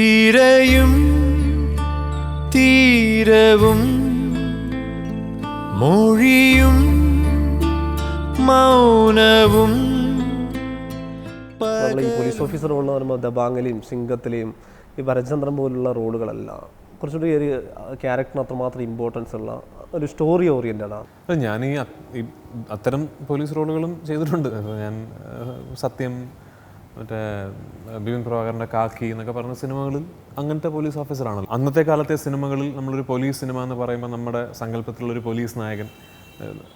തിരയും തീരവും മൊഴിയും മൗനവും നമ്മൾ ഈ പോലീസ് ഓഫീസർ എന്ന് പറയുമ്പോൾ ദബാങ്ങിലെയും സിംഗത്തിലെയും ഈ ഭരചന്ദ്രൻ പോലുള്ള റോളുകളല്ല കുറച്ചുകൂടി ഒരു ക്യാരക്ടറിന് അത്രമാത്രം ഇമ്പോർട്ടൻസ് ഉള്ള ഒരു സ്റ്റോറി ഓറിയന്റഡ് ആണ്. ഞാൻ ഈ അത്തരം പോലീസ് റോളുകളും ചെയ്തിട്ടുണ്ട്. ഞാൻ സത്യം മറ്റേ ബിപിൻ പ്രഭാകരന്റെ കാക്കി എന്നൊക്കെ പറഞ്ഞ സിനിമകളിൽ അങ്ങനത്തെ പോലീസ് ഓഫീസറാണല്ലോ. അന്നത്തെ കാലത്തെ സിനിമകളിൽ നമ്മളൊരു പോലീസ് സിനിമ എന്ന് പറയുമ്പോൾ നമ്മുടെ സങ്കല്പത്തിലുള്ളൊരു പോലീസ് നായകൻ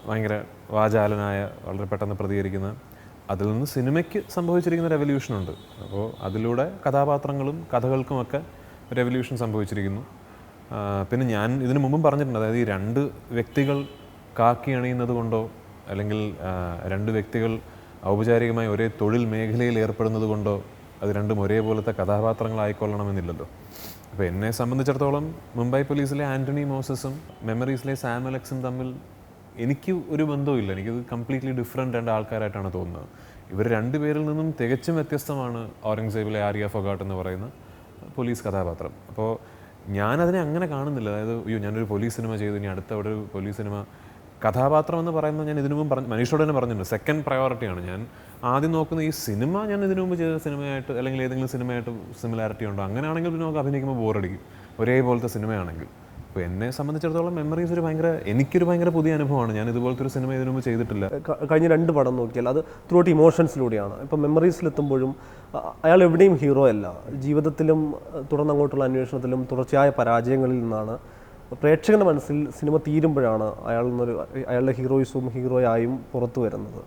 ഭയങ്കര വാചാലനായ വളരെ പെട്ടെന്ന് പ്രതികരിക്കുന്ന അതിൽ നിന്ന് സിനിമയ്ക്ക് സംഭവിച്ചിരിക്കുന്ന റെവല്യൂഷനുണ്ട് അപ്പോൾ അതിലൂടെ കഥാപാത്രങ്ങളും കഥകൾക്കുമൊക്കെ റെവല്യൂഷൻ സംഭവിച്ചിരിക്കുന്നു. പിന്നെ ഞാൻ ഇതിനു മുമ്പും പറഞ്ഞിട്ടുണ്ട് അതായത് ഈ രണ്ട് വ്യക്തികൾ കാക്കി അണിയുന്നത് കൊണ്ടോ അല്ലെങ്കിൽ രണ്ട് വ്യക്തികൾ ഔപചാരികമായി ഒരേ തൊഴിൽ മേഖലയിൽ ഏർപ്പെടുന്നത് കൊണ്ടോ അത് രണ്ടും ഒരേപോലത്തെ കഥാപാത്രങ്ങളായിക്കൊള്ളണമെന്നില്ലല്ലോ. അപ്പോൾ എന്നെ സംബന്ധിച്ചിടത്തോളം മുംബൈ പോലീസിലെ ആന്റണി മോസസും മെമ്മറീസിലെ സാം അലക്സും തമ്മിൽ എനിക്ക് ഒരു ബന്ധവുമില്ല. എനിക്കത് കംപ്ലീറ്റ്ലി ഡിഫറെന്റ് രണ്ട് ആൾക്കാരായിട്ടാണ് തോന്നുന്നത്. ഇവർ രണ്ട് പേരിൽ നിന്നും തികച്ചും വ്യത്യസ്തമാണ് ഔറംഗസേബിലെ ആര്യ ഫൊഗാട്ട് എന്ന് പറയുന്ന പോലീസ് കഥാപാത്രം. അപ്പോൾ ഞാനതിനെ അങ്ങനെ കാണുന്നില്ല. അതായത് അയ്യോ ഞാനൊരു പോലീസ് സിനിമ ചെയ്തു ഇനി അടുത്ത ഒരു പോലീസ് സിനിമ കഥാപാത്രം എന്ന് പറയുന്നത് ഞാൻ ഇതിനു മുമ്പ് പറഞ്ഞു മനീഷോട് തന്നെ പറഞ്ഞിട്ടുണ്ട് സെക്കൻഡ് പ്രയോറിറ്റിയാണ് ഞാൻ ആദ്യം നോക്കുന്ന ഈ സിനിമ ഞാൻ ഇതിനു മുമ്പ് ചെയ്ത സിനിമയായിട്ട് അല്ലെങ്കിൽ ഏതെങ്കിലും സിനിമയായിട്ട് സിമിലാരിറ്റി ഉണ്ടോ? അങ്ങനെയാണെങ്കിൽ പിന്നെ നമുക്ക് അഭിനയിക്കുമ്പോൾ ബോറടിക്കും. ഒരേപോലത്തെ സിനിമയാണെങ്കിൽ. അപ്പോൾ എന്നെ സംബന്ധിച്ചിടത്തോളം മെമ്മറീസ് ഒരു ഭയങ്കര എനിക്കൊരു ഭയങ്കര പുതിയ അനുഭവമാണ്. ഞാൻ ഇതുപോലത്തെ ഒരു സിനിമ ഇതിനു മുമ്പ് ചെയ്തിട്ടില്ല കഴിഞ്ഞ രണ്ട് പടം നോക്കിയാൽ അത് ത്രൂട്ട് ഇമോഷൻസിലൂടെയാണ് ഇപ്പം മെമ്മറീസിലെത്തുമ്പോഴും അയാൾ എവിടെയും ഹീറോ അല്ല. ജീവിതത്തിലും തുടർന്നങ്ങോട്ടുള്ള അന്വേഷണത്തിലും തുടർച്ചയായ പരാജയങ്ങളിൽ നിന്നാണ് പ്രേക്ഷകന്റെ മനസ്സിൽ സിനിമ തീരുമ്പോഴാണ് അയാൾ നിന്നൊരു അയാളുടെ ഹീറോയിസും ഹീറോയായും പുറത്തു വരുന്നത്.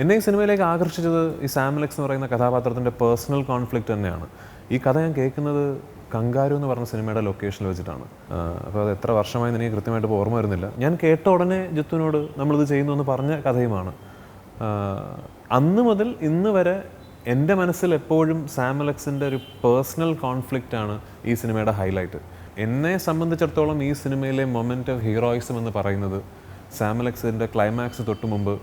എന്നെ ഈ സിനിമയിലേക്ക് ആകർഷിച്ചത് ഈ സാമലക്സ് എന്ന് പറയുന്ന കഥാപാത്രത്തിന്റെ പേഴ്സണൽ കോൺഫ്ലിക്റ്റ് തന്നെയാണ്. ഈ കഥ ഞാൻ കേൾക്കുന്നത് കങ്കാരു എന്ന് പറഞ്ഞ സിനിമയുടെ ലൊക്കേഷനിൽ വെച്ചിട്ടാണ്. അപ്പോൾ അത് എത്ര വർഷമായി എനിക്ക് കൃത്യമായിട്ട് ഓർമ്മ വരുന്നില്ല. ഞാൻ കേട്ട ഉടനെ ജിത്തുവിനോട് നമ്മളിത് ചെയ്യുന്നു എന്ന് പറഞ്ഞ കഥയുമാണ്. അന്ന് മുതൽ ഇന്ന് വരെ എന്റെ മനസ്സിൽ എപ്പോഴും സാമലക്സിന്റെ ഒരു പേഴ്സണൽ കോൺഫ്ലിക്റ്റാണ് ഈ സിനിമയുടെ ഹൈലൈറ്റ്. എന്നെ സംബന്ധിച്ചിടത്തോളം ഈ സിനിമയിലെ മൊമെന്റ് ഓഫ് ഹീറോയിസം എന്ന് പറയുന്നത് സാമലക്സിന്റെ ക്ലൈമാക്സ് തൊട്ട് മുമ്പ്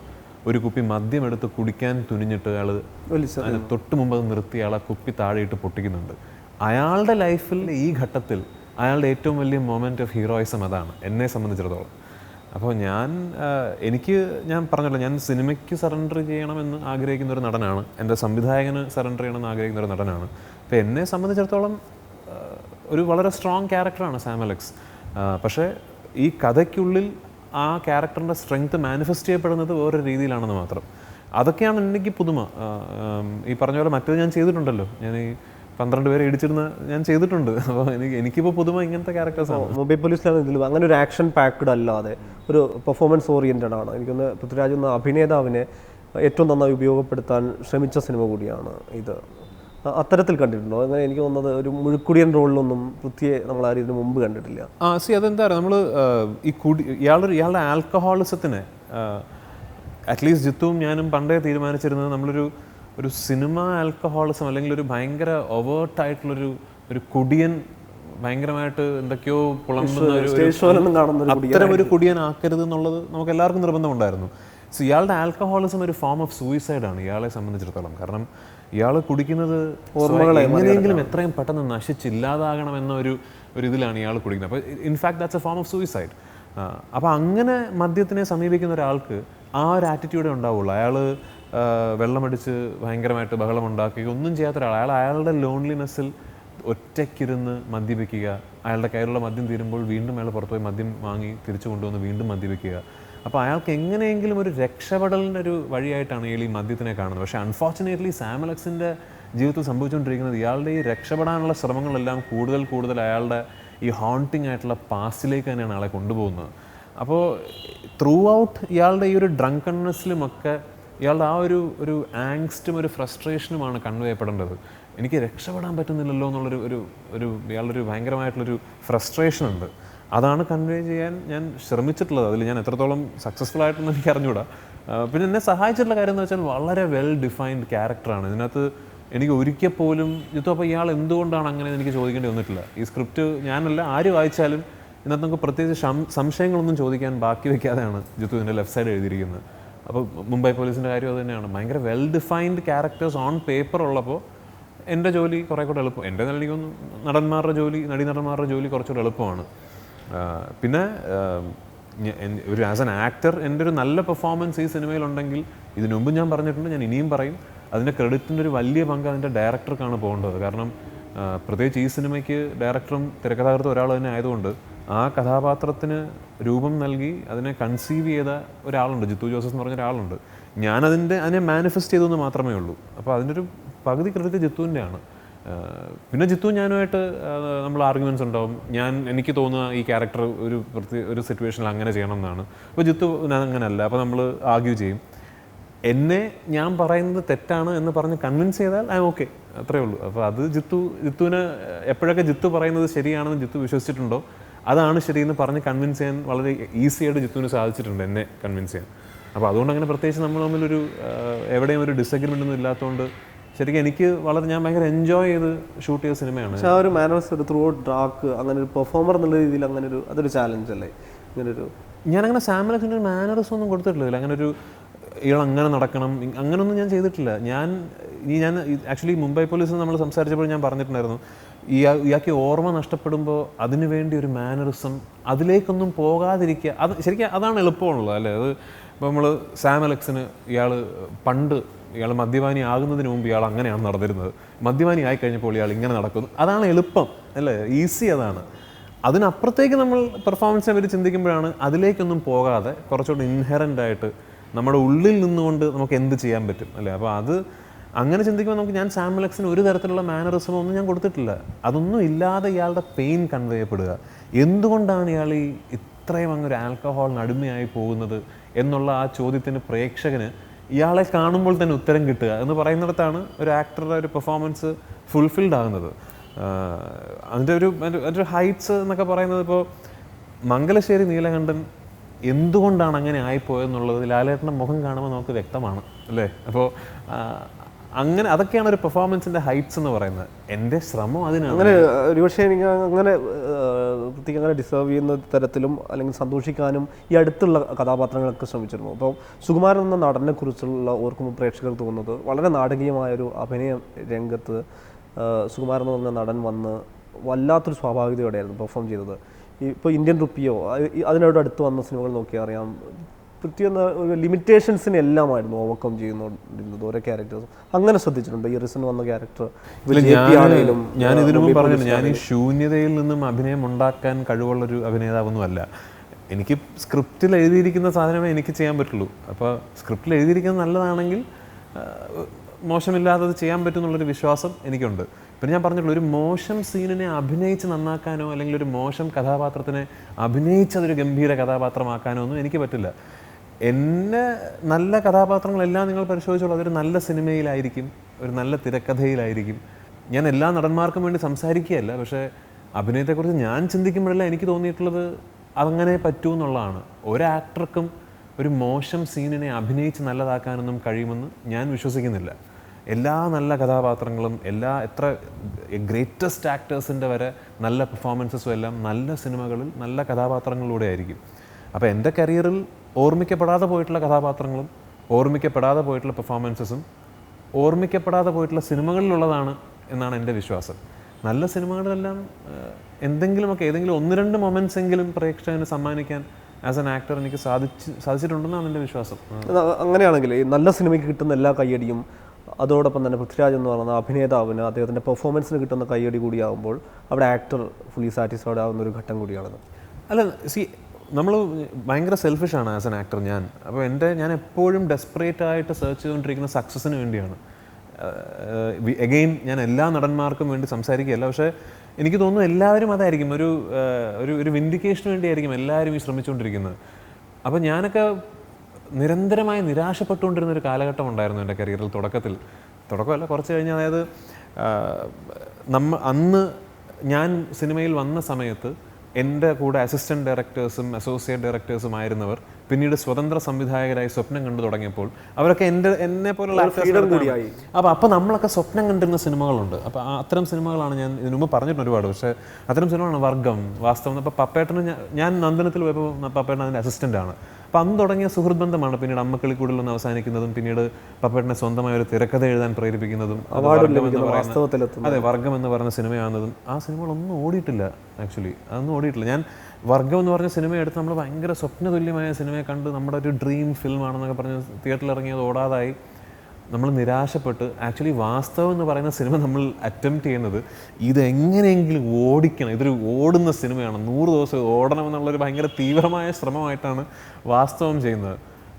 ഒരു കുപ്പി മദ്യം എടുത്ത് കുടിക്കാൻ തുനിഞ്ഞിട്ട് അയാൾ തൊട്ട് മുമ്പ് അത് നിർത്തി അയാൾ ആ കുപ്പി താഴെയിട്ട് പൊട്ടിക്കുന്നുണ്ട്. അയാളുടെ ലൈഫിൽ ഈ ഘട്ടത്തിൽ അയാളുടെ ഏറ്റവും വലിയ മൊമെന്റ് ഓഫ് ഹീറോയിസം അതാണ് എന്നെ സംബന്ധിച്ചിടത്തോളം. അപ്പോൾ ഞാൻ എനിക്ക് ഞാൻ പറഞ്ഞല്ലോ ഞാൻ സിനിമയ്ക്ക് സറണ്ടർ ചെയ്യണമെന്ന് ആഗ്രഹിക്കുന്ന ഒരു നടനാണ്. എന്റെ സംവിധായകന് സറണ്ടർ ചെയ്യണമെന്ന് ആഗ്രഹിക്കുന്ന ഒരു നടനാണ്. അപ്പോൾ എന്നെ സംബന്ധിച്ചിടത്തോളം ഒരു വളരെ സ്ട്രോങ് ക്യാരക്ടറാണ് സാം അലക്സ് പക്ഷേ ഈ കഥയ്ക്കുള്ളിൽ ആ ക്യാരക്ടറിന്റെ സ്ട്രെങ്ത് മാനിഫെസ്റ്റ് ചെയ്യപ്പെടുന്നത് വേറൊരു രീതിയിലാണെന്ന് മാത്രം. അതൊക്കെയാണ് എനിക്ക് പുതുമ. ഈ പറഞ്ഞ പോലെ മറ്റേത് ഞാൻ ചെയ്തിട്ടുണ്ടല്ലോ. ഞാൻ ഈ പന്ത്രണ്ട് പേരെ ഇടിച്ചിരുന്ന ഞാൻ ചെയ്തിട്ടുണ്ട്. അപ്പോൾ എനിക്ക് എനിക്കിപ്പോൾ പുതുമ ഇങ്ങനത്തെ ക്യാരക്ടേഴ്സാണ് മൊബൈൽ പോലീസിലാണ് ഇതിൽ അങ്ങനെ ഒരു ആക്ഷൻ പാക്ഡ് അല്ലാതെ ഒരു പെർഫോമൻസ് ഓറിയന്റഡ് ആണ്. എനിക്കൊന്ന് പൃഥ്വിരാജ് എന്ന അഭിനേതാവിനെ ഏറ്റവും നന്നായി ഉപയോഗപ്പെടുത്താൻ ശ്രമിച്ച സിനിമ കൂടിയാണ് ഇത്. അത്തരത്തിൽ കണ്ടിട്ടുണ്ടോ? അങ്ങനെ എനിക്ക് തോന്നുന്നത് ഒരു മുഴുക്കുടിയൻ റോളിലൊന്നും പൃഥ്വിയെ നമ്മൾ ആരും ഇതിനു മുമ്പ് കണ്ടിട്ടില്ല. ആ സി അതെന്താ പറയുക നമ്മൾ ഈ കുടി ഇയാളൊരു ഇയാളുടെ ആൽക്കഹോളിസത്തിന് അറ്റ്ലീസ്റ്റ് ജിത്തുവും ഞാനും പണ്ടേ തീരുമാനിച്ചിരുന്നത് നമ്മളൊരു ഒരു സിനിമ ആൽക്കഹോളിസം അല്ലെങ്കിൽ ഒരു ഭയങ്കര ഒവേർട്ടായിട്ടുള്ളൊരു ഒരു കുടിയൻ ഭയങ്കരമായിട്ട് എന്തൊക്കെയോ പുളമ്പുന്ന കാണുന്ന ഒരു അത്തരം ഒരു കുടിയൻ ആക്കരുത് എന്നുള്ളത് നമുക്ക് എല്ലാവർക്കും നിർബന്ധമുണ്ടായിരുന്നു. സോ ഇയാളുടെ ആൽക്കഹോളിസം ഒരു ഫോം ഓഫ് സൂയിസൈഡ് ആണ് ഇയാളെ സംബന്ധിച്ചിടത്തോളം. കാരണം ഇയാൾ കുടിക്കുന്നത് ഓർമ്മകൾ എങ്ങനെയെങ്കിലും എത്രയും പെട്ടെന്ന് നശിച്ചില്ലാതാകണം എന്ന ഒരു ഒരു ഇതിലാണ് ഇയാൾ കുടിക്കുന്നത്. അപ്പോൾ in fact that's a form of suicide അപ്പോൾ അങ്ങനെ മദ്യത്തിനെ സമീപിക്കുന്ന ഒരാൾക്ക് ആ ഒരു ആറ്റിറ്റ്യൂഡേ ഉണ്ടാവുള്ളൂ. അയാൾ വെള്ളമടിച്ച് ഭയങ്കരമായിട്ട് ബഹളം ഉണ്ടാക്കി ഒന്നും ചെയ്യാത്ത ഒരാൾ അയാൾ അയാളുടെ ലോൺലിനെസ്സിൽ ഒറ്റയ്ക്കിരുന്ന് മദ്യപിക്കുക. അയാളുടെ കയ്യിലുള്ള മദ്യം തീരുമ്പോൾ വീണ്ടും അയാൾ പുറത്തുപോയി മദ്യം വാങ്ങി തിരിച്ചു കൊണ്ടുവന്ന് വീണ്ടും മദ്യപിക്കുക. അപ്പോൾ അയാൾക്ക് എങ്ങനെയെങ്കിലും ഒരു രക്ഷപ്പെടലിന്റെ ഒരു വഴിയായിട്ടാണ് ഇയാൾ ഈ മദ്യത്തിനെ കാണുന്നത്. പക്ഷേ അൺഫോർച്ചുനേറ്റ്ലി സാമലക്സിന്റെ ജീവിതത്തിൽ സംഭവിച്ചുകൊണ്ടിരിക്കുന്നത് ഇയാളുടെ ഈ രക്ഷപ്പെടാനുള്ള ശ്രമങ്ങളെല്ലാം കൂടുതൽ കൂടുതൽ അയാളുടെ ഈ ഹോണ്ടിങ് ആയിട്ടുള്ള പാസ്റ്റിലേക്ക് തന്നെയാണ് ആളെ കൊണ്ടുപോകുന്നത്. അപ്പോൾ ത്രൂ ഔട്ട് ഇയാളുടെ ഈ ഒരു ഡ്രങ്കൺനെസ്സിലുമൊക്കെ ഇയാളുടെ ആ ഒരു ഒരു ആങ്സ്റ്റും ഒരു ഫ്രസ്ട്രേഷനുമാണ് കൺവേ ചെയ്യപ്പെടേണ്ടത്. എനിക്ക് രക്ഷപ്പെടാൻ പറ്റുന്നില്ലല്ലോ എന്നുള്ളൊരു ഒരു ഒരു ഇയാളുടെ ഒരു ഭയങ്കരമായിട്ടുള്ളൊരു ഫ്രസ്ട്രേഷൻ ഉണ്ട്. അതാണ് കൺവേ ചെയ്യാൻ ഞാൻ ശ്രമിച്ചിട്ടുള്ളത്. അതിൽ ഞാൻ എത്രത്തോളം സക്സസ്ഫുൾ ആയിട്ടൊന്നും എനിക്ക് അറിഞ്ഞുകൂടാ. പിന്നെ എന്നെ സഹായിച്ചിട്ടുള്ള കാര്യം എന്ന് വെച്ചാൽ വളരെ വെൽ ഡിഫൈൻഡ് ക്യാരക്ടറാണ് ഇതിനകത്ത് എനിക്ക് ഒരിക്കൽ പോലും ജിത്തു അപ്പോൾ ഇയാൾ എന്തുകൊണ്ടാണ് അങ്ങനെ എനിക്ക് ചോദിക്കേണ്ടി വന്നിട്ടില്ല. ഈ സ്ക്രിപ്റ്റ് ഞാനല്ല ആര് വായിച്ചാലും ഇന്നത്തെ നമുക്ക് പ്രത്യേകിച്ച് സംശയങ്ങളൊന്നും ചോദിക്കാൻ ബാക്കി വെക്കാതെയാണ് ജിത്തു ഇതിന്റെ ലെഫ്റ്റ് സൈഡ് എഴുതിയിരിക്കുന്നത്. അപ്പോൾ മുംബൈ പോലീസിന്റെ കാര്യം അത് തന്നെയാണ്. ഭയങ്കര well defined characters on paper ഉള്ളപ്പോൾ എന്റെ ജോലി കുറേ കൂടെ എളുപ്പം എന്റെ നല്ല എനിക്കൊന്നും നടന്മാരുടെ ജോലി നടീനടന്മാരുടെ ജോലി കുറച്ചുകൂടെ എളുപ്പമാണ്. പിന്നെ ഒരു ആസ് എൻ ആക്ടർ എന്റെ ഒരു നല്ല പെർഫോമൻസ് ഈ സിനിമയിലുണ്ടെങ്കിൽ ഇതിനുമുമ്പ് ഞാൻ പറഞ്ഞിട്ടുണ്ട് ഞാൻ ഇനിയും പറയും. അതിന്റെ ക്രെഡിറ്റിന്റെ ഒരു വലിയ പങ്ക് അതിന്റെ ഡയറക്ടർക്കാണ് പോകേണ്ടത്. കാരണം പ്രത്യേകിച്ച് ഈ സിനിമയ്ക്ക് ഡയറക്ടറും തിരക്കഥാകൃത്തും ഒരാൾ തന്നെ ആയതുകൊണ്ട് ആ കഥാപാത്രത്തിന് രൂപം നൽകി അതിനെ കൺസീവ് ചെയ്ത ഒരാളുണ്ട്. ജിത്തു ജോസഫ് എന്ന് പറഞ്ഞ ഒരാളുണ്ട്. ഞാനതിന്റെ അതിനെ മാനിഫെസ്റ്റ് ചെയ്തെന്ന് മാത്രമേ ഉള്ളൂ. അപ്പോൾ അതിന്റെ ഒരു പകുതി ക്രെഡിറ്റ് ജിത്തുവിന്റെയാണ്. പിന്നെ ജിത്തു ഞാനുമായിട്ട് നമ്മൾ ആർഗ്യുമെന്റ്സ് ഉണ്ടാവും. ഞാൻ എനിക്ക് തോന്നുക ഈ ക്യാരക്ടർ ഒരു പ്രത്യേക ഒരു സിറ്റുവേഷനിൽ അങ്ങനെ ചെയ്യണം എന്നാണ്. അപ്പോൾ ജിത്തു ഞാൻ അങ്ങനെയല്ല. അപ്പോൾ നമ്മൾ ആർഗ്യൂ ചെയ്യും. എന്നെ ഞാൻ പറയുന്നത് തെറ്റാണ് എന്ന് പറഞ്ഞ് കൺവിൻസ് ചെയ്താൽ ഐ ഓക്കെ അത്രേ ഉള്ളൂ. അപ്പോൾ അത് ജിത്തു ജിത്തുവിന് എപ്പോഴൊക്കെ ജിത്തു പറയുന്നത് ശരിയാണെന്ന് ജിത്തു വിശ്വസിച്ചിട്ടുണ്ടോ അതാണ് ശരിയെന്ന് പറഞ്ഞ് കൺവിൻസ് ചെയ്യാൻ വളരെ ഈസിയായിട്ട് ജിത്തുവിന് സാധിച്ചിട്ടുണ്ട് എന്നെ കൺവിൻസ് ചെയ്യാൻ. അപ്പോൾ അതുകൊണ്ട് അങ്ങനെ പ്രത്യേകിച്ച് നമ്മൾ തമ്മിലൊരു എവിടെയും ഒരു ഡിസഗ്രിമെന്റ് ഒന്നും ഇല്ലാത്തതുകൊണ്ട് ശരിക്കും എനിക്ക് വളരെ ഞാൻ ഭയങ്കര എൻജോയ് ചെയ്ത് ഷൂട്ട് ചെയ്ത സിനിമയാണ് പക്ഷെ ആ ഒരു മാനേഴ്സ് ഒരു ത്രൂ ഔട്ട് ഡാർക്ക് അങ്ങനെ ഒരു പെർഫോമർ എന്നുള്ള രീതിയിൽ അങ്ങനെ ഒരു അതൊരു ചാലഞ്ച് അല്ലേ? ഇങ്ങനെ ഒരു ഞാനങ്ങനെ സാമലക്സിന്റെ ഒരു മാനേഴ്സ് ഒന്നും കൊടുത്തിട്ടില്ല അങ്ങനെ ഒരു ഇയാൾ അങ്ങനെ നടക്കണം. അങ്ങനെയൊന്നും ഞാൻ ചെയ്തിട്ടില്ല. ഞാൻ ഈ ഞാൻ ആക്ച്വലി മുംബൈ പോലീസിൽ നമ്മൾ സംസാരിച്ചപ്പോൾ ഞാൻ പറഞ്ഞിട്ടുണ്ടായിരുന്നു ഇയാ ഇയാൾക്ക് ഓർമ്മ നഷ്ടപ്പെടുമ്പോൾ അതിനു വേണ്ടി ഒരു മാനറിസം അതിലേക്കൊന്നും പോകാതിരിക്കുക. അത് ശരിക്കും അതാണ് എളുപ്പമുള്ളത് അല്ലേ? അത് ഇപ്പോൾ നമ്മൾ സാം അലക്സിന് ഇയാൾ പണ്ട് ഇയാൾ മദ്യപാനി ആകുന്നതിന് മുമ്പ് ഇയാൾ അങ്ങനെയാണ് നടന്നിരുന്നത്. മദ്യപാനി ആയി കഴിഞ്ഞപ്പോൾ ഇയാൾ ഇങ്ങനെ നടക്കുന്നു. അതാണ് എളുപ്പം അല്ലേ? ഈസി അതാണ്. അതിനപ്പുറത്തേക്ക് നമ്മൾ പെർഫോമൻസിനെ പറ്റി ചിന്തിക്കുമ്പോഴാണ് അതിലേക്കൊന്നും പോകാതെ കുറച്ചുകൂടി ഇൻഹെറന്റ് ആയിട്ട് നമ്മുടെ ഉള്ളിൽ നിന്നുകൊണ്ട് നമുക്ക് എന്ത് ചെയ്യാൻ പറ്റും അല്ലേ? അപ്പോൾ അത് അങ്ങനെ ചിന്തിക്കുമ്പോൾ നമുക്ക് ഞാൻ സാമലക്സിന് ഒരു തരത്തിലുള്ള മാനറിസമോ ഒന്നും ഞാൻ കൊടുത്തിട്ടില്ല. അതൊന്നും ഇല്ലാതെ ഇയാളുടെ പെയിൻ കൺവേ ചെയ്യപ്പെടുക. എന്തുകൊണ്ടാണ് ഇയാൾ ഈ ഇത്രയും അങ്ങൊരു ആൽക്കഹോൾ നടുമയായി പോകുന്നത് എന്നുള്ള ആ ചോദ്യത്തിന് പ്രേക്ഷകന് ഇയാളെ കാണുമ്പോൾ തന്നെ ഉത്തരം കിട്ടുക എന്ന് പറയുന്നിടത്താണ് ഒരു ആക്ടറുടെ ഒരു പെർഫോമൻസ് ഫുൾഫിൽഡ് ആകുന്നത്. അതിന്റെ ഒരു ഒരു ഹൈറ്റ്സ് എന്നൊക്കെ പറയുന്നത് ഇപ്പോൾ മംഗലശ്ശേരി നീലകണ്ഠൻ എന്തുകൊണ്ടാണ് അങ്ങനെ ആയിപ്പോയെന്നുള്ളത് ലാലേട്ടന്റെ മുഖം കാണുമ്പോൾ നമുക്ക് വ്യക്തമാണ് അല്ലേ? അപ്പോൾ അങ്ങനെ അതൊക്കെയാണ് ഒരു പെർഫോമൻസിന്റെ ഹൈറ്റ്സ് എന്ന് പറയുന്നത്. എന്റെ ശ്രമം അതിനാണ്. അങ്ങനെ ഒരുപക്ഷെ എനിക്ക് അങ്ങനെ പ്രത്യേകം അങ്ങനെ ഡിസേർവ് ചെയ്യുന്ന തരത്തിലും അല്ലെങ്കിൽ സന്തോഷിക്കാനും ഈ അടുത്തുള്ള കഥാപാത്രങ്ങളൊക്കെ ശ്രമിച്ചിരുന്നു. അപ്പോൾ സുകുമാരൻ എന്ന നടനെ കുറിച്ചുള്ള ഓർക്കുമ്പോൾ പ്രേക്ഷകർ തോന്നുന്നത് വളരെ നാടകീയമായൊരു അഭിനയ രംഗത്ത് സുകുമാരൻ എന്ന നടൻ വന്ന് വല്ലാത്തൊരു സ്വാഭാവികതയോടെയായിരുന്നു പെർഫോം ചെയ്തത്. ഇപ്പോൾ ഇന്ത്യൻ റുപ്പിയോ അത് അതിനോട് അടുത്ത് വന്ന സിനിമകൾ നോക്കിയാൽ അറിയാം. പൃഥ്വി എന്ന ഒരു ലിമിറ്റേഷൻസിനെ എല്ലാമായിരുന്നു ഓവർകം ചെയ്യുന്നുണ്ടിരുന്നത് ഓരോ ക്യാരക്ടേഴ്സും അങ്ങനെ ശ്രദ്ധിച്ചിട്ടുണ്ട്. ഈ വന്ന ക്യാരക്ടർ ആണെങ്കിലും ഞാൻ ഇതിനു മുമ്പ് പറഞ്ഞിട്ടുണ്ട് ഞാൻ ഈ ശൂന്യതയിൽ നിന്നും അഭിനയം ഉണ്ടാക്കാൻ കഴിവുള്ള ഒരു അല്ല എനിക്ക് സ്ക്രിപ്റ്റിൽ എഴുതിയിരിക്കുന്ന സാധനമേ എനിക്ക് ചെയ്യാൻ പറ്റുള്ളൂ. അപ്പോൾ സ്ക്രിപ്റ്റിൽ എഴുതിയിരിക്കുന്നത് നല്ലതാണെങ്കിൽ ആ, മോശമില്ലാത്തത് ചെയ്യാൻ പറ്റും എന്നുള്ളൊരു വിശ്വാസം എനിക്കുണ്ട്. പിന്നെ ഞാൻ പറഞ്ഞിട്ടുള്ളൂ ഒരു മോശം സീനിനെ അഭിനയിച്ച് നന്നാക്കാനോ അല്ലെങ്കിൽ ഒരു മോശം കഥാപാത്രത്തിനെ അഭിനയിച്ച് അതൊരു ഗംഭീര കഥാപാത്രമാക്കാനോ ഒന്നും എനിക്ക് പറ്റില്ല. എന്നെ നല്ല കഥാപാത്രങ്ങളെല്ലാം നിങ്ങൾ പരിശോധിച്ചോളൂ. അതൊരു നല്ല സിനിമയിലായിരിക്കും ഒരു നല്ല തിരക്കഥയിലായിരിക്കും. ഞാൻ എല്ലാ നടന്മാർക്കും വേണ്ടി സംസാരിക്കുകയല്ല പക്ഷേ അഭിനയത്തെക്കുറിച്ച് ഞാൻ ചിന്തിക്കുമ്പോഴല്ല എനിക്ക് തോന്നിയിട്ടുള്ളത് അതങ്ങനെ പറ്റൂ എന്നുള്ളതാണ്. ഒരു ആക്ടർക്കും ഒരു മോശം സീനിനെ അഭിനയിച്ച് നല്ലതാക്കാനൊന്നും കഴിയുമെന്ന് ഞാൻ വിശ്വസിക്കുന്നില്ല. എല്ലാ നല്ല കഥാപാത്രങ്ങളും എല്ലാ എത്ര ഗ്രേറ്റസ്റ്റ് ആക്ടേഴ്സിന്റെ വരെ നല്ല പെർഫോമൻസസും എല്ലാം നല്ല സിനിമകളിൽ നല്ല കഥാപാത്രങ്ങളിലൂടെ ആയിരിക്കും. അപ്പോൾ എന്റെ കരിയറിൽ ഓർമ്മിക്കപ്പെടാതെ പോയിട്ടുള്ള കഥാപാത്രങ്ങളും ഓർമ്മിക്കപ്പെടാതെ പോയിട്ടുള്ള പെർഫോമൻസസും ഓർമ്മിക്കപ്പെടാതെ പോയിട്ടുള്ള സിനിമകളിലുള്ളതാണ് എന്നാണ് എന്റെ വിശ്വാസം. നല്ല സിനിമകളിലെല്ലാം ഏഹ്, എന്തെങ്കിലുമൊക്കെ ഏതെങ്കിലും ഒന്ന് രണ്ട് മൊമെന്റ്സ് എങ്കിലും പ്രേക്ഷകന് സമ്മാനിക്കാൻ ആസ് എൻ ആക്ടർ എനിക്ക് സാധിച്ച് സാധിച്ചിട്ടുണ്ടെന്നാണ് എന്റെ വിശ്വാസം. അങ്ങനെയാണെങ്കിൽ ഈ നല്ല സിനിമയ്ക്ക് കിട്ടുന്ന എല്ലാ കയ്യടിയും അതോടൊപ്പം തന്നെ പൃഥ്വിരാജ് എന്ന് പറയുന്ന അഭിനേതാവിന് അദ്ദേഹത്തിന്റെ പെർഫോമൻസിന് കിട്ടുന്ന കയ്യടി കൂടിയാകുമ്പോൾ അവിടെ ആക്ടർ ഫുള്ളി സാറ്റിസ്ഫൈഡ് ആവുന്ന ഒരു ഘട്ടം കൂടിയാണത്. അല്ല സി നമ്മൾ ഭയങ്കര സെൽഫിഷാണ് ആസ് എൻ ആക്ടർ ഞാൻ. അപ്പോൾ എന്റെ ഞാൻ എപ്പോഴും ഡെസ്പറേറ്റ് ആയിട്ട് സെർച്ച് ചെയ്തുകൊണ്ടിരിക്കുന്ന സക്സസ്സിന് വേണ്ടിയാണ്. എഗെയിൻ ഞാൻ എല്ലാ നടന്മാർക്കും വേണ്ടി സംസാരിക്കുകയല്ല. പക്ഷേ എനിക്ക് തോന്നുന്നു എല്ലാവരും അതായിരിക്കും. ഒരു ഒരു ഒരു വിൻഡിക്കേഷന് വേണ്ടിയായിരിക്കും എല്ലാവരും ഈ ശ്രമിച്ചുകൊണ്ടിരിക്കുന്നത്. അപ്പോൾ ഞാനൊക്കെ നിരന്തരമായി നിരാശപ്പെട്ടുകൊണ്ടിരുന്ന ഒരു കാലഘട്ടം ഉണ്ടായിരുന്നു എന്റെ കരിയറിൽ തുടക്കത്തിൽ. തുടക്കമല്ല കുറച്ച് കഴിഞ്ഞ് അതായത് നമ്മ അന്ന് ഞാൻ സിനിമയിൽ വന്ന സമയത്ത് എന്റെ കൂടെ അസിസ്റ്റന്റ് ഡയറക്ടേഴ്സും അസോസിയേറ്റ് ഡയറക്ടേഴ്സും ആയിരുന്നവർ പിന്നീട് സ്വതന്ത്ര സംവിധായകരായി സ്വപ്നം കണ്ടു തുടങ്ങിയപ്പോൾ അവരൊക്കെ എന്റെ എന്നെ പോലുള്ള. അപ്പോൾ അപ്പോൾ നമ്മളൊക്കെ സ്വപ്നം കണ്ടിരുന്ന സിനിമകളുണ്ട്. അപ്പോൾ അത്തരം സിനിമകളാണ് ഞാൻ ഇതിനു മുമ്പ് പറഞ്ഞിട്ടുണ്ട് ഒരുപാട്. പക്ഷേ അത്തരം സിനിമകളാണ് വർഗം. വാസ്തവം അപ്പോൾ പപ്പേട്ടന് ഞാൻ- ഞാൻ നന്ദനത്തിൽ പോയപ്പോൾ പപ്പേട്ടൻ അതിന്റെ അസിസ്റ്റന്റ് ആണ്. അപ്പം അന്ന് തുടങ്ങിയ സുഹൃത്ത് ബന്ധമാണ് പിന്നീട് അമ്മക്കളി കൂടുതലൊന്ന് അവസാനിക്കുന്നതും പിന്നീട് പപ്പേട്ടനെ സ്വന്തമായ ഒരു തിരക്കഥ എഴുതാൻ പ്രേരിപ്പിക്കുന്നതും അതെ വർഗം എന്ന് പറഞ്ഞ സിനിമയാണെന്നതും ആ സിനിമകളൊന്നും ഓടിയിട്ടില്ല ആക്ച്വലി അതൊന്നും ഓടിയിട്ടില്ല. ഞാൻ വർഗം എന്ന് പറഞ്ഞ സിനിമ എടുത്ത് നമ്മൾ ഭയങ്കര സ്വപ്നതുല്യമായ സിനിമയെ കണ്ട് നമ്മുടെ ഒരു ഡ്രീം ഫിലിമാണെന്നൊക്കെ പറഞ്ഞ് തിയേറ്ററിൽ ഇറങ്ങിയത് ഓടാതായി. നമ്മൾ നിരാശപ്പെട്ട് ആക്ച്വലി വാസ്തവം എന്ന് പറയുന്ന സിനിമ നമ്മൾ അറ്റംപ്റ്റ് ചെയ്യുന്നത് ഇതെങ്ങനെയെങ്കിലും ഓടിക്കണം. ഇതൊരു ഓടുന്ന സിനിമയാണ്. നൂറ് ദിവസം ഓടണം എന്നുള്ളൊരു ഭയങ്കര തീവ്രമായ ശ്രമമായിട്ടാണ് വാസ്തവം ചെയ്യുന്നത്.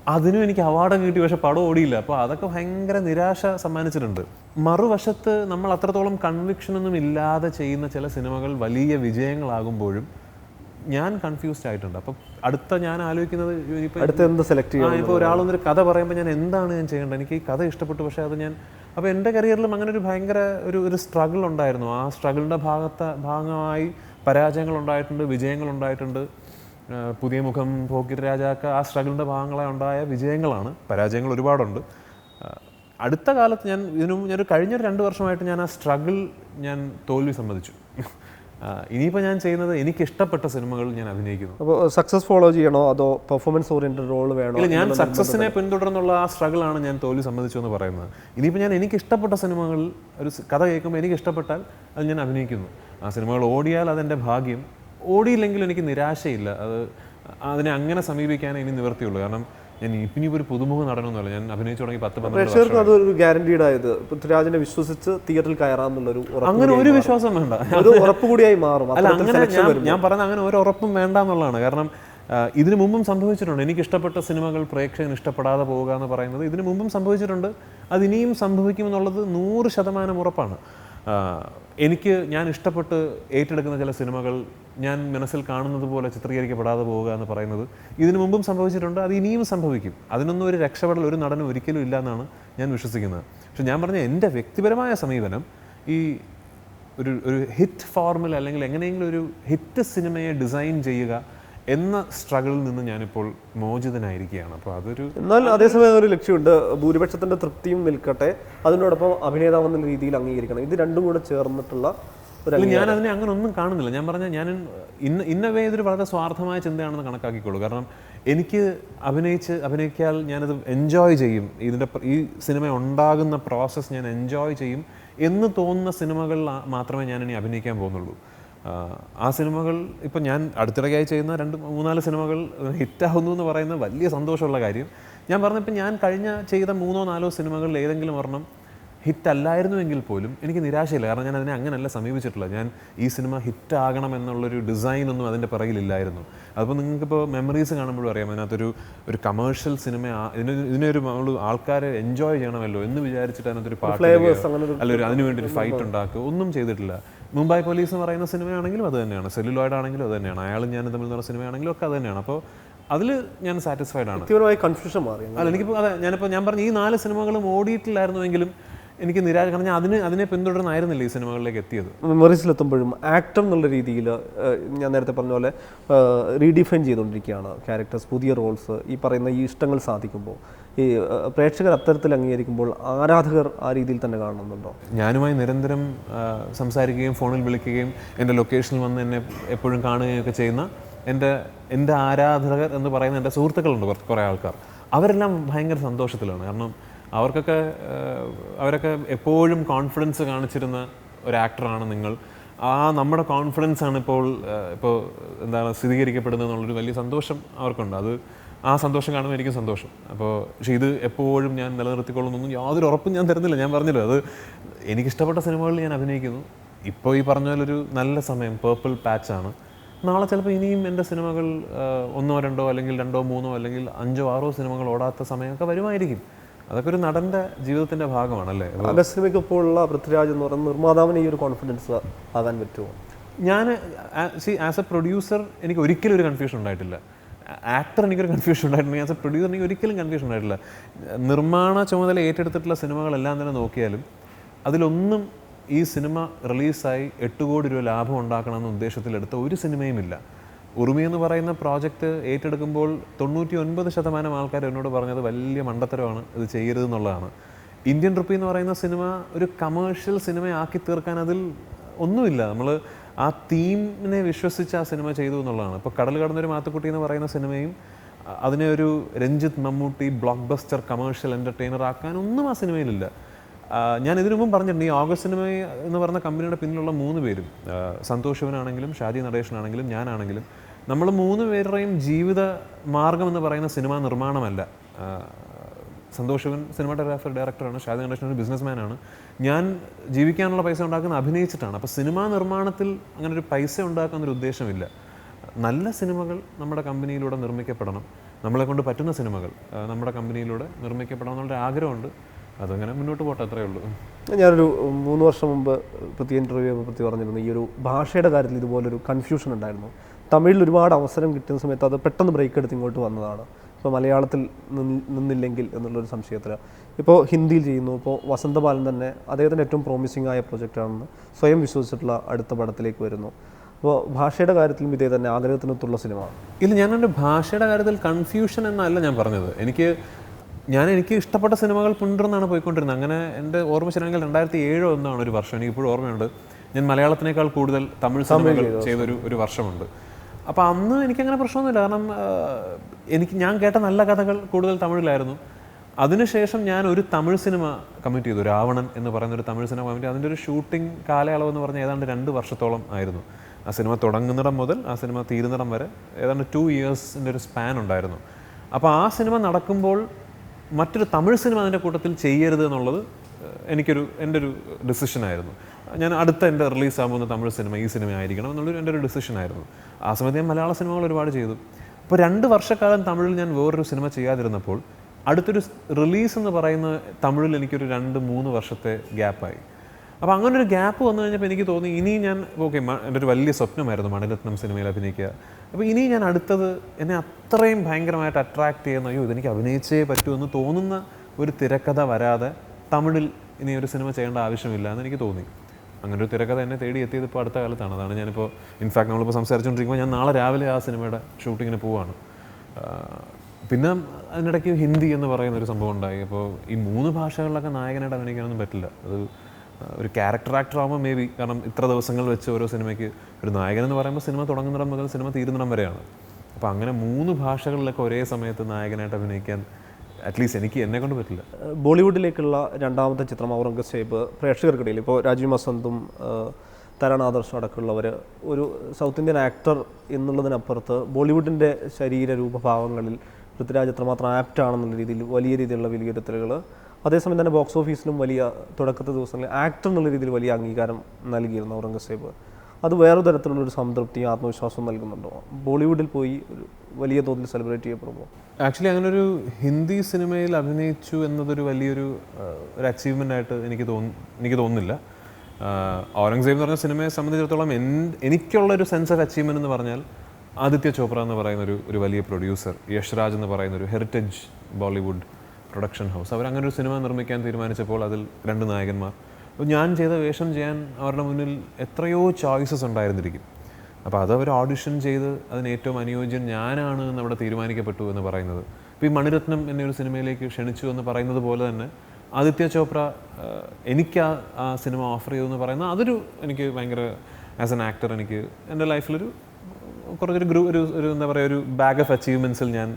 അതിനും എനിക്ക് അവാർഡ് കിട്ടി പക്ഷെ പടം ഓടിയില്ല. അപ്പോൾ അതൊക്കെ ഭയങ്കര നിരാശ സമ്മാനിച്ചിട്ടുണ്ട്. മറുവശത്ത് നമ്മൾ അത്രത്തോളം കൺവിക്ഷനൊന്നും ഇല്ലാതെ ചെയ്യുന്ന ചില സിനിമകൾ വലിയ വിജയങ്ങളാകുമ്പോഴും ഞാൻ കൺഫ്യൂസ്ഡ് ആയിട്ടുണ്ട്. അപ്പം അടുത്ത ഞാൻ ആലോചിക്കുന്നത് അടുത്ത എന്ത് സെലക്ട് ചെയ്യാം ചെയ്യണം ഇപ്പോൾ ഒരാളൊന്നൊരു കഥ പറയുമ്പോൾ ഞാൻ എന്താണ് ഞാൻ ചെയ്യേണ്ടത്? എനിക്ക് ഈ കഥ ഇഷ്ടപ്പെട്ടു പക്ഷേ അത് ഞാൻ അപ്പോൾ എന്റെ കരിയറിലും അങ്ങനെ ഒരു ഭയങ്കര ഒരു ഒരു സ്ട്രഗിൾ ഉണ്ടായിരുന്നു. ആ സ്ട്രഗിളിന്റെ ഭാഗത്ത് ഭാഗമായി പരാജയങ്ങൾ ഉണ്ടായിട്ടുണ്ട് വിജയങ്ങൾ ഉണ്ടായിട്ടുണ്ട്. പുതിയ മുഖം പോക്കിരി രാജാക്ക ആ സ്ട്രഗിളിന്റെ ഭാഗങ്ങളായി ഉണ്ടായ വിജയങ്ങളാണ്. പരാജയങ്ങൾ ഒരുപാടുണ്ട്. അടുത്ത കാലത്ത് ഞാൻ ഇതിനും ഞാനൊരു കഴിഞ്ഞൊരു രണ്ട് വർഷമായിട്ട് ഞാൻ ആ സ്ട്രഗിൾ ഞാൻ തോൽവി സമ്മതിച്ചു. ഇനിയിപ്പോൾ ഞാൻ ചെയ്യുന്നത് എനിക്ക് ഇഷ്ടപ്പെട്ട സിനിമകൾ ഞാൻ അഭിനയിക്കുന്നു. അപ്പോൾ സക്സസ് ഫോളോ ചെയ്യണോ? അതോ പെർഫോമൻസ് ഓറിയന്റഡ് റോൾ വേണോ? ഇല്ല ഞാൻ സക്സസിനെ പിന്തുടർന്നുള്ള ആ സ്ട്രഗിളാണ് ഞാൻ തോൽവി സംബന്ധിച്ചു എന്ന് പറയുന്നത്. ഇനിയിപ്പോൾ ഞാൻ എനിക്ക് ഇഷ്ടപ്പെട്ട സിനിമകളിൽ ഒരു കഥ കേൾക്കുമ്പോൾ എനിക്ക് ഇഷ്ടപ്പെട്ടാൽ അത് ഞാൻ അഭിനയിക്കുന്നു. ആ സിനിമകൾ ഓടിയാൽ അതെന്റെ ഭാഗ്യം. ഓടിയില്ലെങ്കിലും എനിക്ക് നിരാശയില്ല. അത് അതിനെ അങ്ങനെ സമീപിക്കാനേ ഇനി നിവർത്തിയുള്ളൂ കാരണം ഞാൻ ഇനി ഒരു പുതുമുഖ നടനൊന്നുമല്ല. ഞാൻ അഭിനയിച്ചു തുടങ്ങി പത്ത് പ്രേക്ഷകർക്ക് അതൊരു ഗ്യാരണ്ടീഡ് ആയത് പൃഥ്വിരാജിനെ വിശ്വസിച്ച് തിയേറ്ററിൽ കയറാമെന്നുള്ളൊരു ഉറപ്പ് അങ്ങനെ ഒരു വിശ്വാസം വേണ്ട. ഒരു ഉറപ്പ് കൂടിയായി മാറും. അല്ല അങ്ങനെ ഞാൻ പറഞ്ഞ അങ്ങനെ ഒരു ഉറപ്പും വേണ്ട എന്നുള്ളതാണ് കാരണം ഇതിനു മുമ്പും സംഭവിച്ചിട്ടുണ്ട്. എനിക്ക് ഇഷ്ടപ്പെട്ട സിനിമകൾ പ്രേക്ഷകൻ ഇഷ്ടപ്പെടാതെ പോവുക എന്ന് പറയുന്നത് ഇതിനു മുമ്പും സംഭവിച്ചിട്ടുണ്ട്. അത് ഇനിയും സംഭവിക്കുമെന്നുള്ളത് നൂറ് ശതമാനം ഉറപ്പാണ്. എനിക്ക് ഞാൻ ഇഷ്ടപ്പെട്ട് ഏറ്റെടുക്കുന്ന ചില സിനിമകൾ ഞാൻ മനസ്സിൽ കാണുന്നത് പോലെ ചിത്രീകരിക്കപ്പെടാതെ പോവുക എന്ന് പറയുന്നത് ഇതിനു മുമ്പും സംഭവിച്ചിട്ടുണ്ട് അത് ഇനിയും സംഭവിക്കും. അതിനൊന്നും ഒരു രക്ഷപ്പെടൽ ഒരു നടനും ഒരിക്കലും ഇല്ല എന്നാണ് ഞാൻ വിശ്വസിക്കുന്നത്. പക്ഷെ ഞാൻ പറഞ്ഞ എന്റെ വ്യക്തിപരമായ സമീപനം ഈ ഒരു ഒരു ഹിറ്റ് ഫോർമുല അല്ലെങ്കിൽ എങ്ങനെയെങ്കിലും ഒരു ഹിറ്റ് സിനിമയെ ഡിസൈൻ ചെയ്യുക എന്ന സ്ട്രഗിളിൽ നിന്ന് ഞാനിപ്പോൾ മോചിതനായിരിക്കുകയാണ്. അപ്പോൾ അതൊരു എന്നാൽ അതേസമയം ഒരു ലക്ഷ്യമുണ്ട്. ഭൂരിപക്ഷത്തിന്റെ തൃപ്തിയും നിൽക്കട്ടെ. അതിനോടൊപ്പം അഭിനേതാവ് എന്ന രീതിയിൽ അംഗീകരിക്കണം. ഇത് രണ്ടും കൂടെ ചേർന്നിട്ടുള്ള ഞാൻ അതിനെ അങ്ങനെ ഒന്നും കാണുന്നില്ല. ഞാൻ പറഞ്ഞ ഞാൻ ഇന്ന ഇന്നവേ ഇതൊരു വളരെ സ്വാർത്ഥമായ ചിന്തയാണെന്ന് കണക്കാക്കിക്കോളൂ. കാരണം എനിക്ക് അഭിനയിച്ച് അഭിനയിക്കാൽ ഞാനത് എൻജോയ് ചെയ്യും. ഇതിന്റെ ഈ സിനിമ ഉണ്ടാകുന്ന പ്രോസസ്സ് ഞാൻ എൻജോയ് ചെയ്യും എന്ന് തോന്നുന്ന സിനിമകളിൽ മാത്രമേ ഞാൻ ഇനി അഭിനയിക്കാൻ പോകുന്നുള്ളൂ. ആ, സിനിമകൾ ഇപ്പം ഞാൻ അടുത്തിടയ്ക്കായി ചെയ്യുന്ന രണ്ട് മൂന്നാൽ സിനിമകൾ ഹിറ്റാവുന്നു എന്ന് പറയുന്ന വലിയ സന്തോഷമുള്ള കാര്യം. ഞാൻ പറഞ്ഞപ്പോൾ ഞാൻ കഴിഞ്ഞ ചെയ്ത മൂന്നോ നാലോ സിനിമകളിൽ ഏതെങ്കിലും ഒരെണ്ണം ഹിറ്റ് അല്ലായിരുന്നുവെങ്കിൽ പോലും എനിക്ക് നിരാശയില്ല. കാരണം ഞാൻ അതിനെ അങ്ങനെയല്ല സമീപിച്ചിട്ടില്ല ഞാൻ ഈ സിനിമ ഹിറ്റാകണം എന്നുള്ളൊരു ഡിസൈൻ ഒന്നും അതിന്റെ പിറകിലില്ലായിരുന്നു. അതിപ്പോൾ നിങ്ങൾക്കിപ്പോൾ മെമ്മറീസ് കാണുമ്പോഴും അറിയാം. അതിനകത്തൊരു ഒരു കമേഴ്ഷ്യൽ സിനിമ ഇതിന് ഇതിനൊരു നമ്മൾ ആൾക്കാരെ എൻജോയ് ചെയ്യണമല്ലോ എന്ന് വിചാരിച്ചിട്ട് അതിനകത്തൊരു പാട്ട് അല്ലെങ്കിൽ അതിനുവേണ്ടി ഒരു അതിന് വേണ്ടി ഒരു ഫൈറ്റ് ഉണ്ടാക്കുക ഒന്നും ചെയ്തിട്ടില്ല. മുംബൈ പോലീസ് എന്ന് പറയുന്ന സിനിമയാണെങ്കിലും അത് തന്നെയാണ്. സെല്ലുലോയിഡ് ആണെങ്കിലും അത് തന്നെയാണ്. അയാളും ഞാൻ തമ്മിൽ നിന്നുള്ള സിനിമയാണെങ്കിലും ഒക്കെ അത് തന്നെയാണ്. അപ്പോൾ അതിൽ ഞാൻ സാറ്റിസ്ഫൈഡ് ആണ്. തീവ്രമായി കൺഫ്യൂഷൻ മാറി. അല്ല എനിക്കിപ്പോൾ അതെ ഞാനിപ്പോൾ ഞാൻ പറഞ്ഞു ഈ നാല് സിനിമകളും ഓടിയിട്ടില്ലായിരുന്നുവെങ്കിലും എനിക്ക് നിരാശ കാരണം ഞാൻ അതിന് അതിനെ പിന്തുടർന്നായിരുന്നില്ല ഈ സിനിമകളിലേക്ക് എത്തിയത്. മെമ്മറീസിലെത്തുമ്പോഴും ആക്ടർ എന്നുള്ള രീതിയിൽ ഞാൻ നേരത്തെ പറഞ്ഞ പോലെ റീഡിഫൈൻ ചെയ്തുകൊണ്ടിരിക്കുകയാണ് ക്യാരക്ടേഴ്സ് പുതിയ റോൾസ് ഈ പറയുന്ന ഈ ഇഷ്ടങ്ങൾ സാധിക്കുമ്പോൾ. ഈ പ്രേക്ഷകർ അത്തരത്തിൽ അംഗീകരിക്കുമ്പോൾ ആരാധകർ ആ രീതിയിൽ തന്നെ കാണുന്നുണ്ടോ? ഞാനുമായി നിരന്തരം സംസാരിക്കുകയും ഫോണിൽ വിളിക്കുകയും എന്റെ ലൊക്കേഷനിൽ വന്ന് എന്നെ എപ്പോഴും കാണുകയും ഒക്കെ ചെയ്യുന്ന എന്റെ എന്റെ ആരാധകർ എന്ന് പറയുന്ന എന്റെ സുഹൃത്തുക്കളുണ്ട് കുറച്ച് കുറേ ആൾക്കാർ. അവരെല്ലാം ഭയങ്കര സന്തോഷത്തിലാണ്. കാരണം അവർക്കൊക്കെ അവരൊക്കെ എപ്പോഴും കോൺഫിഡൻസ് കാണിച്ചിരുന്ന ഒരു ആക്ടറാണ് നിങ്ങൾ. ആ നമ്മുടെ കോൺഫിഡൻസ് ആണ് ഇപ്പോൾ ഇപ്പോൾ എന്താണ് സ്ഥിരീകരിക്കപ്പെടുന്നത് എന്നുള്ളൊരു വലിയ സന്തോഷം അവർക്കുണ്ട്. അത് ആ സന്തോഷം കാണുമ്പോൾ എനിക്കും സന്തോഷം. അപ്പോൾ പക്ഷേ ഇത് എപ്പോഴും ഞാൻ നിലനിർത്തിക്കൊള്ളുന്നൊന്നും യാതൊരു ഉറപ്പും ഞാൻ തരുന്നില്ല. ഞാൻ പറഞ്ഞല്ലോ അത് എനിക്കിഷ്ടപ്പെട്ട സിനിമകളിൽ ഞാൻ അഭിനയിക്കുന്നു. ഇപ്പോൾ ഈ പറഞ്ഞ പോലെ ഒരു നല്ല സമയം പേർപ്പിൾ പാച്ചാണ് നാളെ ചിലപ്പോൾ ഇനിയും എന്റെ സിനിമകൾ ഒന്നോ രണ്ടോ അല്ലെങ്കിൽ രണ്ടോ മൂന്നോ അല്ലെങ്കിൽ അഞ്ചോ ആറോ സിനിമകൾ ഓടാത്ത സമയമൊക്കെ വരുമായിരിക്കും. അതൊക്കെ ഒരു നടന്റെ ജീവിതത്തിന്റെ ഭാഗമാണല്ലേ? നല്ല സിനിമയ്ക്ക് ഇപ്പോൾ ഉള്ള പൃഥ്വിരാജ് എന്ന് പറയുന്ന നിർമ്മാതാവിന് ഈ ഒരു കോൺഫിഡൻസ് ആകാൻ പറ്റുമോ? ഞാൻ സി ആസ് എ പ്രൊഡ്യൂസർ എനിക്ക് ഒരിക്കലും ഒരു കൺഫ്യൂഷൻ ഉണ്ടായിട്ടില്ല. ആക്ടർ എനിക്കൊരു കൺഫ്യൂഷൻ ഉണ്ടായിട്ടുണ്ട് ആസ് എ പ്രൊഡ്യൂസർ എനിക്ക് ഒരിക്കലും കൺഫ്യൂഷൻ ഉണ്ടായിട്ടില്ല. നിർമ്മാണ ചുമതല ഏറ്റെടുത്തിട്ടുള്ള സിനിമകളെല്ലാം തന്നെ നോക്കിയാലും അതിലൊന്നും ഈ സിനിമ റിലീസായി എട്ട് കോടി രൂപ ലാഭം ഉണ്ടാക്കണമെന്ന ഉദ്ദേശത്തിലെടുത്ത ഒരു സിനിമയും ഇല്ല. എന്ന് പറയുന്ന പ്രോജക്റ്റ് ഏറ്റെടുക്കുമ്പോൾ തൊണ്ണൂറ്റി ഒൻപത് ശതമാനം ആൾക്കാർ എന്നോട് പറഞ്ഞത് വലിയ മണ്ടത്തരമാണ്. ഇത് ചെയ്യരുത് എന്നുള്ളതാണ്. ഇന്ത്യൻ റുപ്പി എന്ന് പറയുന്ന സിനിമ ഒരു കമേഴ്ഷ്യൽ സിനിമയാക്കി തീർക്കാൻ അതിൽ ഒന്നുമില്ല. നമ്മൾ ആ തീമിനെ വിശ്വസിച്ച് ആ സിനിമ ചെയ്തു എന്നുള്ളതാണ്. ഇപ്പോൾ കടൽ കടന്നൊരു മാത്തുക്കുട്ടി എന്ന് പറയുന്ന സിനിമയും അതിനെ ഒരു Ranjith Mammootty blockbuster commercial entertainer ആക്കാനൊന്നും ആ സിനിമയിലില്ല. ഞാൻ ഇതിനു മുമ്പ് പറഞ്ഞിട്ടുണ്ട് ഈ ഓഗസ്റ്റ് സിനിമ എന്ന് പറഞ്ഞ കമ്പനിയുടെ പിന്നിലുള്ള മൂന്ന് പേരും സന്തോഷ് ശിവനാണെങ്കിലും ഷാജി നടേഷനാണെങ്കിലും ഞാനാണെങ്കിലും നമ്മൾ മൂന്ന് പേരുടെയും ജീവിത മാർഗം എന്ന് പറയുന്ന സിനിമാ നിർമ്മാണമല്ല. ആ, സന്തോഷ് ശിവൻ സിനിമാറ്റോഗ്രാഫർ ഡയറക്ടറാണ്. ഷാജി ഗണേഷൻ ഒരു ബിസിനസ്മാനാണ്. ഞാൻ ജീവിക്കാനുള്ള പൈസ ഉണ്ടാക്കുന്ന അഭിനയിച്ചിട്ടാണ്. അപ്പോൾ സിനിമാ നിർമ്മാണത്തിൽ അങ്ങനെ ഒരു പൈസ ഉണ്ടാക്കുന്നൊരു ഉദ്ദേശമില്ല. നല്ല സിനിമകൾ നമ്മുടെ കമ്പനിയിലൂടെ നിർമ്മിക്കപ്പെടണം. നമ്മളെ കൊണ്ട് പറ്റുന്ന സിനിമകൾ നമ്മുടെ കമ്പനിയിലൂടെ നിർമ്മിക്കപ്പെടണം എന്നുള്ള ആഗ്രഹമുണ്ട്. അതങ്ങനെ മുന്നോട്ട് പോട്ടെ അത്രയേ ഉള്ളൂ. ഞാനൊരു മൂന്ന് വർഷം മുമ്പ് പ്രത്യേക ഇന്റർവ്യൂ പൃഥ്വി പറഞ്ഞിരുന്നു ഈ ഒരു ഭാഷയുടെ കാര്യത്തിൽ ഇതുപോലൊരു കൺഫ്യൂഷൻ ഉണ്ടായിരുന്നു. തമിഴിൽ ഒരുപാട് അവസരം കിട്ടുന്ന സമയത്ത് അത് പെട്ടെന്ന് ബ്രേക്ക് എടുത്ത് ഇങ്ങോട്ട് വന്നതാണ്. ഇപ്പോൾ മലയാളത്തിൽ നിന്ന് നിന്നില്ലെങ്കിൽ എന്നുള്ളൊരു സംശയത്തിൽ ഇപ്പോൾ ഹിന്ദിയിൽ ചെയ്യുന്നു. ഇപ്പോൾ വസന്തബാലൻ തന്നെ അദ്ദേഹത്തിന്റെ ഏറ്റവും പ്രോമിസിംഗ് ആയ പ്രൊജക്റ്റാണെന്ന് സ്വയം വിശ്വസിച്ചിട്ടുള്ള അടുത്ത പടത്തിലേക്ക് വരുന്നു. അപ്പോൾ ഭാഷയുടെ കാര്യത്തിലും ഇതേ തന്നെ ആഗ്രഹത്തിനൊത്തുള്ള സിനിമ. ഇല്ല ഞാൻ എന്റെ ഭാഷയുടെ കാര്യത്തിൽ കൺഫ്യൂഷൻ എന്നല്ല ഞാൻ പറഞ്ഞത്. എനിക്ക് ഞാൻ എനിക്ക് ഇഷ്ടപ്പെട്ട സിനിമകൾ പിന്തുടർന്നാണ് പോയിക്കൊണ്ടിരുന്നത്. അങ്ങനെ എന്റെ ഓർമ്മ ശരിയാണെങ്കിൽ രണ്ടായിരത്തി ഏഴോ എന്നാണ് ഒരു വർഷം. എനിക്ക് ഇപ്പോഴും ഓർമ്മയുണ്ട്. ഞാൻ മലയാളത്തിനേക്കാൾ കൂടുതൽ തമിഴ് സിനിമകൾ ചെയ്തൊരു ഒരു വർഷമുണ്ട്. അപ്പോൾ അന്ന് എനിക്കങ്ങനെ പ്രശ്നമൊന്നുമില്ല. കാരണം എനിക്ക് ഞാൻ കേട്ട നല്ല കഥകൾ കൂടുതൽ തമിഴിലായിരുന്നു. അതിനുശേഷം ഞാൻ ഒരു തമിഴ് സിനിമ കമ്മിറ്റ് ചെയ്തു. രാവണൻ എന്ന് പറയുന്ന ഒരു തമിഴ് സിനിമ കമ്മിറ്റ് അതിന്റെ ഒരു ഷൂട്ടിംഗ് കാലയളവ് എന്ന് പറഞ്ഞാൽ ഏതാണ്ട് രണ്ട് വർഷത്തോളം ആയിരുന്നു. ആ സിനിമ തുടങ്ങുന്നിടം മുതൽ ആ സിനിമ തീരുന്നിടം വരെ ഏതാണ്ട് ടു ഇയേഴ്സിന്റെ ഒരു സ്പാൻ ഉണ്ടായിരുന്നു. അപ്പോൾ ആ സിനിമ നടക്കുമ്പോൾ മറ്റൊരു തമിഴ് സിനിമ അതിന്റെ കൂട്ടത്തിൽ ചെയ്യരുത് എന്നുള്ളത് എനിക്കൊരു എന്റെ ഒരു ഡിസിഷനായിരുന്നു. ഞാൻ അടുത്ത എന്റെ റിലീസ് ആകുന്ന തമിഴ് സിനിമ ഈ സിനിമ ആയിരിക്കണം എന്നുള്ളൊരു എന്റെ ഒരു ഡിസിഷൻ ആയിരുന്നു. ആ സമയത്ത് ഞാൻ മലയാള സിനിമകൾ ഒരുപാട് ചെയ്തു. അപ്പോൾ രണ്ട് വർഷക്കാലം തമിഴിൽ ഞാൻ വേറൊരു സിനിമ ചെയ്യാതിരുന്നപ്പോൾ അടുത്തൊരു റിലീസ് എന്ന് പറയുന്ന തമിഴിൽ എനിക്കൊരു രണ്ട് മൂന്ന് വർഷത്തെ ഗ്യാപ്പായി അപ്പോൾ അങ്ങനെ ഒരു ഗ്യാപ്പ് വന്നു കഴിഞ്ഞപ്പോൾ എനിക്ക് തോന്നി ഇനി ഞാൻ ഓക്കെ എന്റെ ഒരു വലിയ സ്വപ്നമായിരുന്നു മണിരത്നം സിനിമയിൽ അഭിനയിക്കുക. അപ്പോൾ ഇനി ഞാൻ അടുത്തത് എന്നെ അത്രയും ഭയങ്കരമായിട്ട് അട്രാക്റ്റ് ചെയ്യുന്ന അയ്യോ ഇതെനിക്ക് അഭിനയിച്ചേ പറ്റൂ എന്ന് തോന്നുന്ന ഒരു തിരക്കഥ വരാതെ തമിഴിൽ ഇനി ഒരു സിനിമ ചെയ്യേണ്ട ആവശ്യമില്ല എന്ന് എനിക്ക് തോന്നി. അങ്ങനെ തിരക്കഥ എന്നെ തേടി എത്തിയത് ഇപ്പോൾ അടുത്ത കാലത്താണ്. അതാണ് ഞാനിപ്പോൾ ഇൻഫാക്ട് നമ്മളിപ്പോൾ സംസാരിച്ചുകൊണ്ടിരിക്കുമ്പോൾ ഞാൻ നാളെ രാവിലെ ആ സിനിമയുടെ ഷൂട്ടിങ്ങിന് പോവാണ്. പിന്നെ അതിനിടയ്ക്ക് ഹിന്ദി എന്ന് പറയുന്ന ഒരു സംഭവം ഉണ്ടായി. അപ്പോൾ ഈ മൂന്ന് ഭാഷകളിലൊക്കെ നായകനായിട്ട് അഭിനയിക്കാനൊന്നും പറ്റില്ല. അത് ഒരു ക്യാരക്ടർ ആക്ടർ ആകുമ്പോൾ മേ ബി കാരണം ഇത്ര ദിവസങ്ങൾ വെച്ച് ഓരോ സിനിമയ്ക്ക് ഒരു നായകൻ എന്ന് പറയുമ്പോൾ സിനിമ തുടങ്ങുന്നിടം മുതൽ സിനിമ തീരുന്നിടം വരെയാണ്. അപ്പോൾ അങ്ങനെ മൂന്ന് ഭാഷകളിലൊക്കെ ഒരേ സമയത്ത് നായകനായിട്ട് അഭിനയിക്കാൻ അറ്റ്ലീസ്റ്റ് എനിക്ക് എന്നെ കൊണ്ട് പറ്റില്ല. ബോളിവുഡിലേക്കുള്ള രണ്ടാമത്തെ ചിത്രം ഔറംഗസേബ് പ്രേക്ഷകർക്കിടയിൽ ഇപ്പോൾ രാജീവ് മസന്തും തരണാദർശം അടക്കമുള്ളവർ ഒരു സൗത്ത് ഇന്ത്യൻ ആക്ടർ എന്നുള്ളതിനപ്പുറത്ത് ബോളിവുഡിന്റെ ശരീര രൂപഭാവങ്ങളിൽ പൃഥ്വിരാജ് എത്രമാത്രം ആപ്റ്റ് ആണെന്നുള്ള രീതിയിൽ വലിയ രീതിയിലുള്ള വിലയിരുത്തലുകൾ അതേസമയം തന്നെ ബോക്സ് ഓഫീസിലും വലിയ തുടക്കത്തെ ദിവസങ്ങളിൽ ആക്ടർ എന്നുള്ള രീതിയിൽ വലിയ അംഗീകാരം നൽകിയിരുന്നു ഔറംഗസേബ്. അത് വേറെ തരത്തിലുള്ള ഒരു സംതൃപ്തിയും ആത്മവിശ്വാസവും നൽകുന്നുണ്ടോ? ബോളിവുഡിൽ പോയി ഒരു വലിയ തോതിൽ സെലിബ്രേറ്റ് ചെയ്യപ്പെടുമ്പോൾ ആക്ച്വലി അങ്ങനെ ഒരു ഹിന്ദി സിനിമയിൽ അഭിനയിച്ചു എന്നതൊരു വലിയൊരു ഒരു അച്ചീവ്മെന്റ് ആയിട്ട് എനിക്ക് തോന്നി എനിക്ക് തോന്നുന്നില്ല. ഔറംഗസേബ് എന്ന് പറഞ്ഞ സിനിമയെ സംബന്ധിച്ചിടത്തോളം എൻ എനിക്കുള്ള ഒരു സെൻസ് ഓഫ് അച്ചീവ്മെന്റ് എന്ന് പറഞ്ഞാൽ ആദിത്യ ചോപ്ര എന്ന് പറയുന്ന ഒരു ഒരു വലിയ പ്രൊഡ്യൂസർ യശ്രാജ് എന്ന് പറയുന്ന ഒരു ഹെറിറ്റേജ് ബോളിവുഡ് പ്രൊഡക്ഷൻ ഹൗസ് അവർ അങ്ങനെ ഒരു സിനിമ നിർമ്മിക്കാൻ തീരുമാനിച്ചപ്പോൾ അതിൽ രണ്ട് നായകന്മാർ ഞാൻ ചെയ്ത വേഷം ചെയ്യാൻ അവരുടെ മുന്നിൽ എത്രയോ ചോയ്സസ് ഉണ്ടായിരുന്നിരിക്കും. അപ്പോൾ അത് അവർ ഓഡിഷൻ ചെയ്ത് അതിന് ഏറ്റവും അനുയോജ്യൻ ഞാനാണ് എന്ന് അവിടെ തീരുമാനിക്കപ്പെട്ടു എന്ന് പറയുന്നത്. ഇപ്പോൾ ഈ മണിരത്നം എന്നൊരു സിനിമയിലേക്ക് ക്ഷണിച്ചു എന്ന് പറയുന്നത് പോലെ തന്നെ ആദിത്യ ചോപ്ര എനിക്ക് ആ സിനിമ ഓഫർ ചെയ്തു എന്ന് പറയുന്നത് അതൊരു എനിക്ക് ഭയങ്കര ആസ് എൻ ആക്ടർ എനിക്ക് എന്റെ ലൈഫിലൊരു കുറച്ചൊരു ഗ്രൂ ഒരു ഒരു എന്താ പറയുക ഒരു ബാഗ് ഓഫ് അച്ചീവ്മെന്റ്സിൽ ഞാൻ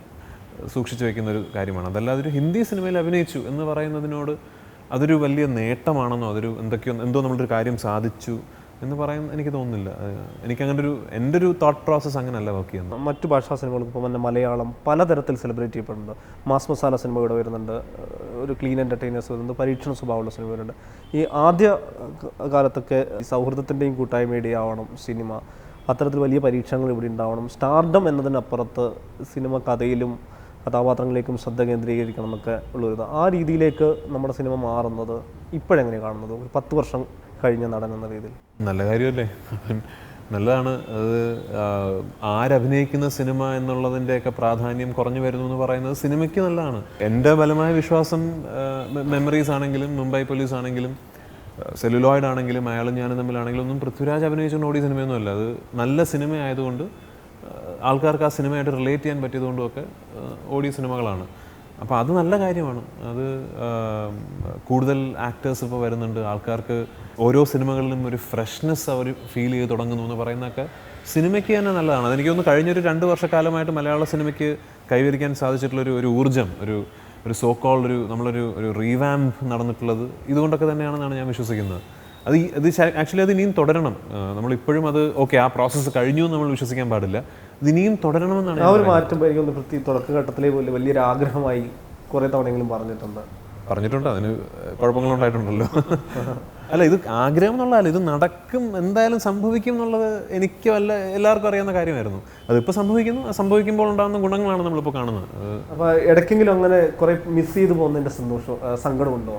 സൂക്ഷിച്ചു വെക്കുന്ന ഒരു കാര്യമാണ്. അതല്ലാതെ ഒരു ഹിന്ദി സിനിമയിൽ അഭിനയിച്ചു എന്ന് പറയുന്നതിനോട് അതൊരു വലിയ നേട്ടമാണെന്നോ അതൊരു എന്തൊക്കെയോ എന്തോ നമ്മളൊരു കാര്യം സാധിച്ചു എന്ന് പറയാൻ എനിക്ക് തോന്നുന്നില്ല. എനിക്ക് അങ്ങനെ ഒരു എന്റെ ഒരു തോട്ട് പ്രോസസ്സ് അങ്ങനെയല്ല വർക്ക് ചെയ്യുന്നത്. മറ്റു ഭാഷാ സിനിമകൾ ഇപ്പോൾ തന്നെ മലയാളം പലതരത്തിൽ സെലിബ്രേറ്റ് ചെയ്യപ്പെടുന്നുണ്ട്. മാസ് മസാല സിനിമ ഇവിടെ വരുന്നുണ്ട്. ഒരു ക്ലീൻ എന്റർടൈനേഴ്സ് വരുന്നുണ്ട്. പരീക്ഷണ സ്വഭാവമുള്ള സിനിമ വരുന്നുണ്ട്. ഈ ആദ്യ കാലത്തൊക്കെ സൗഹൃദത്തിന്റെയും കൂട്ടായ്മയുടെയും ആവണം സിനിമ. അത്തരത്തിൽ വലിയ പരീക്ഷണങ്ങൾ ഇവിടെ ഉണ്ടാവണം. സ്റ്റാർഡം എന്നതിനപ്പുറത്ത് സിനിമ കഥയിലും കഥാപാത്രങ്ങളിലേക്കും ശ്രദ്ധ കേന്ദ്രീകരിക്കണം എന്നൊക്കെ ഉള്ളൊരു ആ രീതിയിലേക്ക് നമ്മുടെ സിനിമ മാറുന്നത് ഇപ്പോഴെങ്ങനെ കാണുന്നത്? ഒരു പത്ത് വർഷം കഴിഞ്ഞ നടൻ എന്ന രീതിയിൽ. നല്ല കാര്യമല്ലേ? നല്ലതാണ്. അത് ആരഭിനയിക്കുന്ന സിനിമ എന്നുള്ളതിന്റെയൊക്കെ പ്രാധാന്യം കുറഞ്ഞു വരുന്നു എന്ന് പറയുന്നത് സിനിമയ്ക്ക് നല്ലതാണ്. എന്റെ ബലമായ വിശ്വാസം മെമ്മറീസ് ആണെങ്കിലും മുംബൈ പോലീസ് ആണെങ്കിലും സെലുലോയിഡ് ആണെങ്കിലും അയാളും ഞാനും തമ്മിലാണെങ്കിലും ഒന്നും പൃഥ്വിരാജ് അഭിനയിച്ചുകൊണ്ട് ഓടിയ സിനിമയൊന്നുമല്ല. അത് നല്ല സിനിമ ആയതുകൊണ്ട് ആ, ആൾക്കാർക്ക് ആ സിനിമയായിട്ട് റിലേറ്റ് ചെയ്യാൻ പറ്റിയതുകൊണ്ടുമൊക്കെ ഓഡിയോ സിനിമകളാണ്. അപ്പോൾ അത് നല്ല കാര്യമാണ്. അത് കൂടുതൽ ആക്ടേഴ്സ് ഇപ്പോൾ വരുന്നുണ്ട്. ആൾക്കാർക്ക് ഓരോ സിനിമകളിലും ഒരു ഫ്രഷ്നെസ് അവർ ഫീൽ ചെയ്ത് തുടങ്ങുന്നു എന്ന് പറയുന്നതൊക്കെ സിനിമയ്ക്ക് തന്നെ നല്ലതാണ്. അതെനിക്ക് തോന്നുന്നു കഴിഞ്ഞൊരു രണ്ട് വർഷക്കാലമായിട്ട് മലയാള സിനിമയ്ക്ക് കൈവരിക്കാൻ സാധിച്ചിട്ടുള്ള ഒരു ഊർജം ഒരു ഒരു സോ കോൾഡ് ഒരു നമ്മളൊരു ഒരു റീവാമ്പ് നടന്നിട്ടുള്ളത് ഇതുകൊണ്ടൊക്കെ തന്നെയാണെന്നാണ് ഞാൻ വിശ്വസിക്കുന്നത്. അത് അത് ആക്ച്വലി അത് ഇനിയും തുടരണം. നമ്മളിപ്പോഴും അത് ഓക്കെ ആ പ്രോസസ്സ് കഴിഞ്ഞു എന്ന് നമ്മൾ വിശ്വസിക്കാൻ പാടില്ല. ഇത് ഇനിയും തുടരണമെന്നാണ് ആ ഒരു മാറ്റം എനിക്കൊന്ന് പ്രത്യേക തുടക്കഘട്ടത്തിലെ പോലെ വലിയൊരു ആഗ്രഹമായി കുറേ തവണയെങ്കിലും പറഞ്ഞിട്ടുണ്ട്. പറഞ്ഞിട്ടുണ്ട്. അതിന് കുഴപ്പങ്ങളുണ്ടായിട്ടുണ്ടല്ലോ അല്ല ഇത് ആഗ്രഹം എന്നുള്ളതല്ല ഇത് നടക്കും എന്തായാലും സംഭവിക്കും എന്നുള്ളത് എനിക്ക് വല്ല എല്ലാവർക്കും അറിയാവുന്ന കാര്യമായിരുന്നു. അതിപ്പോൾ സംഭവിക്കുന്നു. സംഭവിക്കുമ്പോൾ ഉണ്ടാകുന്ന ഗുണങ്ങളാണ് നമ്മളിപ്പോൾ കാണുന്നത്. അപ്പോൾ ഇടയ്ക്കെങ്കിലും അങ്ങനെ കുറേ മിസ് ചെയ്തു പോകുന്നതിന്റെ സന്തോഷം സങ്കടമുണ്ടോ?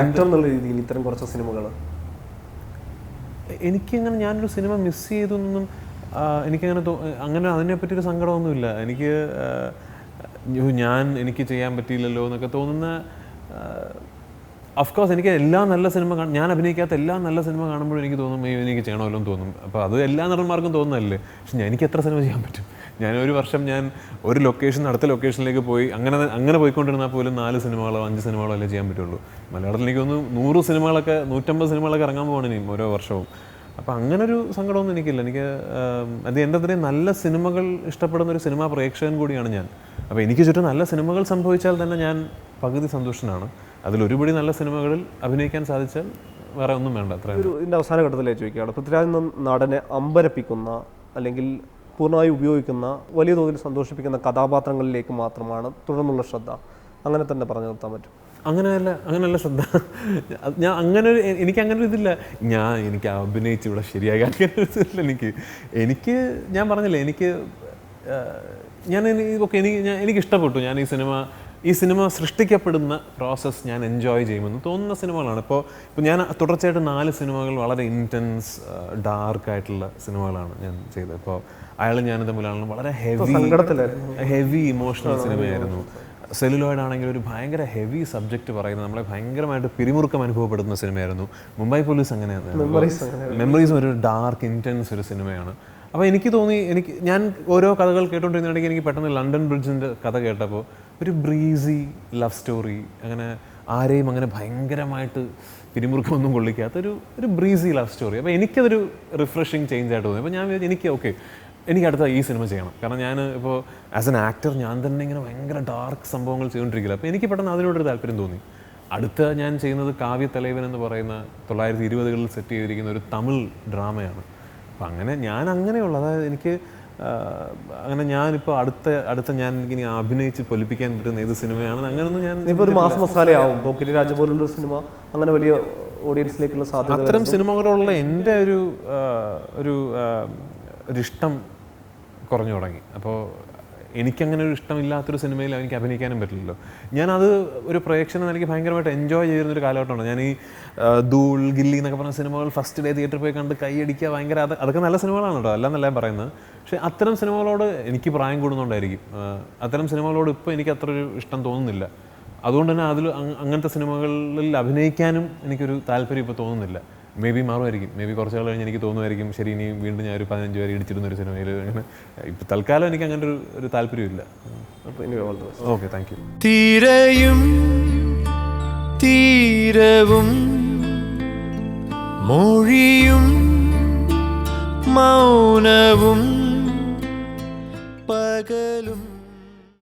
ആക്ടർ എന്നുള്ള രീതിയിൽ ഇത്തരം കുറച്ച് സിനിമകൾ എനിക്കങ്ങനെ ഞാനൊരു സിനിമ മിസ് ചെയ്തു എന്നൊന്നും എനിക്കങ്ങനെ തോ അങ്ങനെ അതിനെപ്പറ്റിയൊരു സങ്കടമൊന്നുമില്ല. എനിക്ക് ഞാൻ എനിക്ക് ചെയ്യാൻ പറ്റിയില്ലല്ലോ എന്നൊക്കെ തോന്നുന്ന അഫ്കോഴ്സ് എനിക്ക് എല്ലാ നല്ല സിനിമ ഞാൻ അഭിനയിക്കാത്ത എല്ലാ നല്ല സിനിമ കാണുമ്പോഴും എനിക്ക് തോന്നും എനിക്ക് ചെയ്യണമല്ലോ എന്ന് തോന്നും. അപ്പോൾ അത് എല്ലാ നടന്മാർക്കും തോന്നുന്നതല്ലേ. പക്ഷെ എനിക്ക് എത്ര സിനിമ ചെയ്യാൻ പറ്റും? ഞാൻ ഒരു വർഷം ഞാൻ ഒരു ലൊക്കേഷൻ അടുത്ത ലൊക്കേഷനിലേക്ക് പോയി അങ്ങനെ അങ്ങനെ പോയിക്കൊണ്ടിരുന്നാൽ പോലും നാല് സിനിമകളോ അഞ്ച് സിനിമകളോ അല്ലേ ചെയ്യാൻ പറ്റുള്ളൂ. മലയാളത്തിൽ എനിക്ക് തോന്നുന്നു നൂറ് സിനിമകളൊക്കെ നൂറ്റമ്പത് സിനിമകളൊക്കെ ഇറങ്ങാൻ പോകണം ഇനിയും ഓരോ വർഷവും. അപ്പോൾ അങ്ങനൊരു സങ്കടമൊന്നും എനിക്കില്ല. എനിക്ക് അത് എന്റെ അത്രയും നല്ല സിനിമകൾ ഇഷ്ടപ്പെടുന്ന ഒരു സിനിമാ പ്രേക്ഷകൻ കൂടിയാണ് ഞാൻ. അപ്പോൾ എനിക്ക് ചുറ്റും നല്ല സിനിമകൾ സംഭവിച്ചാൽ തന്നെ ഞാൻ പകുതി സന്തോഷനാണ്. അതിലൊരുപടി നല്ല സിനിമകളിൽ അഭിനയിക്കാൻ സാധിച്ചാൽ വേറെ ഒന്നും വേണ്ട അത്ര ഒരു ഇതിന്റെ അവസാന ഘട്ടത്തിലേ ചോദിക്കുകയാണ് പൃഥ്വിരാജ് നടനെ അമ്പരപ്പിക്കുന്ന അല്ലെങ്കിൽ പൂർണമായി ഉപയോഗിക്കുന്ന വലിയ തോതിൽ സന്തോഷിപ്പിക്കുന്ന കഥാപാത്രങ്ങളിലേക്ക് മാത്രമാണ് തുടർന്നുള്ള ശ്രദ്ധ. അങ്ങനെ തന്നെ പറഞ്ഞു നിർത്താൻ പറ്റും. അങ്ങനെയല്ല അങ്ങനെയല്ല ശ്രദ്ധ. ഞാൻ അങ്ങനെ ഒരു എനിക്ക് അങ്ങനെ ഒരു ഇതില്ല. ഞാൻ എനിക്ക് അഭിനയിച്ച് ഇവിടെ ശരിയായി അങ്ങനെ ഒരു ഇതില്ല എനിക്ക് എനിക്ക് ഞാൻ പറഞ്ഞില്ലേ എനിക്ക് ഞാൻ ഓക്കെ എനിക്ക് ഞാൻ എനിക്ക് ഇഷ്ടപ്പെട്ടു ഞാൻ ഈ സിനിമ ഈ സിനിമ സൃഷ്ടിക്കപ്പെടുന്ന പ്രോസസ്സ് ഞാൻ എൻജോയ് ചെയ്യുമെന്ന് തോന്നുന്ന സിനിമകളാണ്. ഇപ്പോൾ ഇപ്പോൾ ഞാൻ തുടർച്ചയായിട്ട് നാല് സിനിമകൾ വളരെ ഇന്റൻസ് ഡാർക്ക് ആയിട്ടുള്ള സിനിമകളാണ് ഞാൻ ചെയ്തത്. ഇപ്പോൾ അയാളും ഞാനും തമ്മിലാണെങ്കിലും വളരെ ഹെവി. ഹെവി ഇമോഷണൽ സിനിമയായിരുന്നു. സെല്ലുലോയിഡ് ആണെങ്കിൽ ഒരു ഭയങ്കര ഹെവി സബ്ജക്റ്റ് പറയുന്നത്. നമ്മളെ ഭയങ്കരമായിട്ട് പിരിമുറുക്കം അനുഭവപ്പെടുന്ന സിനിമയായിരുന്നു. മുംബൈ പോലീസ് അങ്ങനെയാണ് മെമ്മറീസ് ഒരു ഡാർക്ക് ഇന്റൻസ് ഒരു സിനിമയാണ്. അപ്പോൾ എനിക്ക് തോന്നി എനിക്ക് ഞാൻ ഓരോ കഥകൾ കേട്ടോണ്ടിരുന്നിടയ്ക്ക് എനിക്ക് പെട്ടെന്ന് ലണ്ടൻ ബ്രിഡ്ജിന്റെ കഥ കേട്ടപ്പോൾ ഒരു ബ്രീസി ലവ് സ്റ്റോറി അങ്ങനെ ആരെയും അങ്ങനെ ഭയങ്കരമായിട്ട് പിരിമുറുക്കമൊന്നും കൊള്ളിക്കാത്ത ഒരു ഒരു ബ്രീസി ലവ് സ്റ്റോറി അപ്പോൾ എനിക്കതൊരു റിഫ്രഷിങ് ചേഞ്ച് ആയിട്ട് തോന്നി. അപ്പോൾ ഞാൻ എനിക്ക് ഓക്കെ എനിക്ക് അടുത്ത ഈ സിനിമ ചെയ്യണം. കാരണം ഞാൻ ഇപ്പോൾ ആസ് എൻ ആക്ടർ ഞാൻ തന്നെ ഇങ്ങനെ ഭയങ്കര ഡാർക്ക് സംഭവങ്ങൾ ചെയ്തുകൊണ്ടിരിക്കില്ല അപ്പോൾ എനിക്ക് പെട്ടെന്ന് അതിനോടൊരു താല്പര്യം തോന്നി. അടുത്ത ഞാൻ ചെയ്യുന്നത് കാവ്യ തലൈവൻ എന്ന് പറയുന്ന തൊള്ളായിരത്തി ഇരുപതുകളിൽ സെറ്റ് ചെയ്തിരിക്കുന്ന ഒരു തമിഴ് ഡ്രാമയാണ്. അപ്പം അങ്ങനെ ഞാൻ അങ്ങനെയുള്ള. അതായത് എനിക്ക് അങ്ങനെ ഞാനിപ്പോൾ അടുത്ത അടുത്ത ഞാൻ ഇനി അഭിനയിച്ച് പൊലിപ്പിക്കാൻ പറ്റുന്ന ഏത് സിനിമയാണ് അങ്ങനെയൊന്നും ഞാൻ ഇപ്പോൾ ഒരു മാസ് മസാലയാവും. പോക്കിരി രാജ പോലുള്ള സിനിമ അങ്ങനെ വലിയ ഓഡിയൻസിലേക്കുള്ള സാധ്യത അത്തരം സിനിമകളുള്ള എന്റെ ഒരു ഒരു ഒരിഷ്ടം ഒരു ഇഷ്ടം കുറഞ്ഞു തുടങ്ങി. അപ്പോൾ എനിക്കങ്ങനെ ഒരു ഇഷ്ടമില്ലാത്തൊരു സിനിമയിൽ എനിക്ക് അഭിനയിക്കാനും പറ്റില്ലല്ലോ. ഞാനത് ഒരു പ്രേക്ഷകൻ എനിക്ക് ഭയങ്കരമായിട്ട് എൻജോയ് ചെയ്യുന്നൊരു കാലഘട്ടമാണ്. ഞാൻ ഈ ധൂൾ ഗില്ലി എന്നൊക്കെ പറഞ്ഞ സിനിമകൾ ഫസ്റ്റ് ഡേ തിയേറ്ററിൽ പോയി കണ്ട് കൈയടിക്കുക ഭയങ്കര അത് അതൊക്കെ നല്ല സിനിമകളാണ് കേട്ടോ. അല്ലെന്നല്ല ഞാൻ പറയുന്നത്. പക്ഷേ അത്തരം സിനിമകളോട് എനിക്ക് പ്രായം കൂടുന്നുണ്ടായിരിക്കും. അത്തരം സിനിമകളോട് ഇപ്പോൾ എനിക്ക് അത്ര ഒരു ഇഷ്ടം തോന്നുന്നില്ല. അതുകൊണ്ട് തന്നെ അതിൽ അങ്ങനത്തെ സിനിമകളിൽ അഭിനയിക്കാനും എനിക്കൊരു താല്പര്യം ഇപ്പോൾ തോന്നുന്നില്ല. മേ ബി മാറുമായിരിക്കും. മേ ബി കുറച്ച് നാൾ കഴിഞ്ഞ് എനിക്ക് തോന്നുമായിരിക്കും ശരി ഇനി വീണ്ടും ഞാൻ ഒരു പതിനഞ്ച് വരെ ഇടിച്ചിരുന്ന ഒരു സിനിമയിൽ അങ്ങനെ. ഇപ്പം തൽക്കാലം എനിക്ക് അങ്ങനെ ഒരു ഒരു താല്പര്യമില്ല. ഓക്കെ താങ്ക് യു തീരയും തീരവും മൊഴിയും മൗനവും പകലും